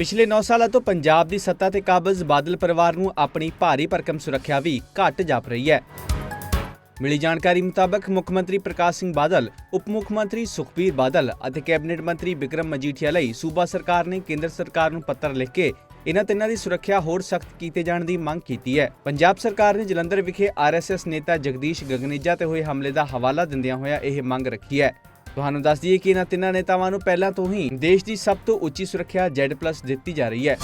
ਪਿਛਲੇ 9 ਸਾਲਾਂ ਤੋਂ ਪੰਜਾਬ ਦੀ ਸੱਤਾ ਤੇ ਕਾਬਜ਼ ਬਾਦਲ ਪਰਿਵਾਰ ਨੂੰ ਆਪਣੀ ਭਾਰੀ ਭਰਕਮ ਸੁਰੱਖਿਆ ਵੀ ਘੱਟ ਜਾਪ ਰਹੀ ਹੈ। ਮਿਲੀ ਜਾਣਕਾਰੀ ਮੁਤਾਬਕ ਮੁੱਖ ਮੰਤਰੀ ਪ੍ਰਕਾਸ਼ ਸਿੰਘ ਬਾਦਲ, ਉਪ ਮੁੱਖ ਮੰਤਰੀ ਸੁਖਬੀਰ ਬਾਦਲ ਅਤੇ ਕੈਬਨਿਟ ਮੰਤਰੀ ਬਿਕਰਮ ਮਜੀਠੀਆ ਲਈ ਸੂਬਾ ਸਰਕਾਰ ਨੇ ਕੇਂਦਰ ਸਰਕਾਰ ਨੂੰ ਪੱਤਰ ਲਿਖ ਕੇ ਇਹਨਾਂ ਤਿੰਨਾਂ ਦੀ ਸੁਰੱਖਿਆ ਹੋਰ ਸਖਤ ਕੀਤੇ ਜਾਣ ਦੀ ਮੰਗ ਕੀਤੀ ਹੈ। ਪੰਜਾਬ ਸਰਕਾਰ ਨੇ ਜਲੰਧਰ ਵਿਖੇ ਆਰਐਸਐਸ ਨੇਤਾ ਜਗਦੀਸ਼ ਗਗਨੇਜਾ ਤੇ ਹੋਏ ਹਮਲੇ ਦਾ ਹਵਾਲਾ ਦਿੰਦਿਆਂ ਹੋਇਆ ਇਹ ਮੰਗ ਰੱਖੀ ਹੈ। ਤੁਹਾਨੂੰ ਦੱਸ ਦਈਏ ਕਿ ਇਹਨਾਂ ਤਿੰਨਾਂ ਨੇਤਾਵਾਂ ਨੂੰ ਪਹਿਲਾਂ ਤੋਂ ਹੀ ਦੇਸ਼ ਦੀ ਸਭ ਤੋਂ ਉੱਚੀ ਸੁਰੱਖਿਆ Z+ ਦਿੱਤੀ ਜਾ ਰਹੀ ਹੈ।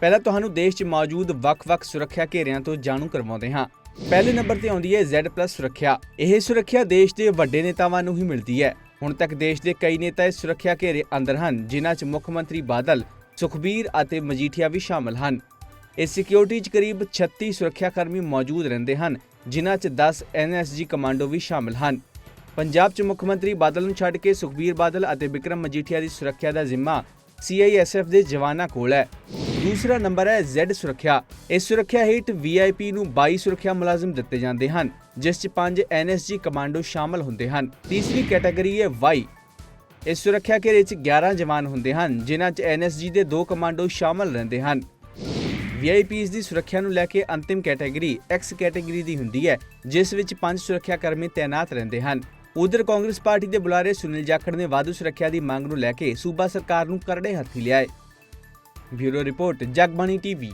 ਪਹਿਲਾਂ ਤੁਹਾਨੂੰ ਦੇਸ਼ 'ਚ ਮੌਜੂਦ ਵੱਖ-ਵੱਖ ਸੁਰੱਖਿਆ ਘੇਰਿਆਂ ਤੋਂ ਜਾਣੂ ਕਰਵਾਉਂਦੇ ਹਾਂ। ਪਹਿਲੇ ਨੰਬਰ ਤੇ ਆਉਂਦੀ ਹੈ Z+ ਸੁਰੱਖਿਆ। ਇਹ ਸੁਰੱਖਿਆ ਦੇਸ਼ ਦੇ ਵੱਡੇ ਨੇਤਾਵਾਂ ਨੂੰ ਹੀ ਮਿਲਦੀ ਹੈ। ਹੁਣ ਤੱਕ ਦੇਸ਼ ਦੇ ਕਈ ਨੇਤਾ ਇਸ ਸੁਰੱਖਿਆ ਘੇਰੇ ਅੰਦਰ ਹਨ, ਜਿਨ੍ਹਾਂ 'ਚ ਮੁੱਖ ਮੰਤਰੀ ਬਾਦਲ, ਸੁਖਬੀਰ ਅਤੇ ਮਜੀਠੀਆ ਵੀ ਸ਼ਾਮਲ ਹਨ। ਇਸ ਸਿਕਿਉਰਿਟੀ 'ਚ ਕਰੀਬ 36 ਸੁਰੱਖਿਆ ਕਰਮੀ ਮੌਜੂਦ ਰਹਿੰਦੇ ਹਨ, ਜਿਨ੍ਹਾਂ 'ਚ 10 NSG ਕਮਾਂਡੋ ਵੀ ਸ਼ਾਮਲ ਹਨ। ਪੰਜਾਬ 'ਚ ਮੁੱਖ ਮੰਤਰੀ ਬਾਦਲ ਨੂੰ ਛੱਡ ਕੇ ਸੁਖਬੀਰ ਬਾਦਲ ਅਤੇ ਬਿਕਰਮ ਮਜੀਠੀਆ ਦੀ ਸੁਰੱਖਿਆ ਦਾ ਜ਼ਿੰਮਾ CISF ਦੇ ਜਵਾਨਾਂ ਕੋਲ ਹੈ। ਦੂਸਰਾ ਨੰਬਰ ਹੈ Z ਸੁਰੱਖਿਆ। ਇਸ ਸੁਰੱਖਿਆ ਹੇਠ VIP ਨੂੰ 22 ਸੁਰੱਖਿਆ ਮੁਲਾਜ਼ਮ ਦਿੱਤੇ ਜਾਂਦੇ ਹਨ, ਜਿਸ 'ਚ 5 NSG ਕਮਾਂਡੋ ਸ਼ਾਮਲ ਹੁੰਦੇ ਹਨ। ਤੀਸਰੀ ਕੈਟਾਗਰੀ ਹੈ Y ਇਸ ਸੁਰੱਖਿਆ ਘੇਰੇ 'ਚ 11 ਜਵਾਨ ਹੁੰਦੇ ਹਨ, ਜਿਨ੍ਹਾਂ 'ਚ NSG ਦੇ 2 ਕਮਾਂਡੋ ਸ਼ਾਮਲ ਰਹਿੰਦੇ ਹਨ। VIPs ਦੀ ਸੁਰੱਖਿਆ ਨੂੰ ਲੈ ਕੇ ਅੰਤਿਮ ਕੈਟਾਗਰੀ X ਕੈਟਾਗਰੀ ਦੀ ਹੁੰਦੀ ਹੈ, ਜਿਸ ਵਿੱਚ 5 ਸੁਰੱਖਿਆ ਕਰਮੀ ਤਾਇਨਾਤ ਰਹਿੰਦੇ ਹਨ। ਉਧਰ ਕਾਂਗਰਸ ਪਾਰਟੀ ਦੇ ਬੁਲਾਰੇ ਸੁਨੀਲ ਜਾਖੜ ਨੇ ਵਾਧੂ ਸੁਰੱਖਿਆ ਦੀ ਮੰਗ ਨੂੰ ਲੈ ਕੇ ਸੂਬਾ ਸਰਕਾਰ ਨੂੰ ਕਰੜੇ ਹੱਥੀ ਲਿਆ ਹੈ ਬਿਊਰੋ ਰਿਪੋਰਟ, ਜਗਬਾਣੀ ਟੀਵੀ।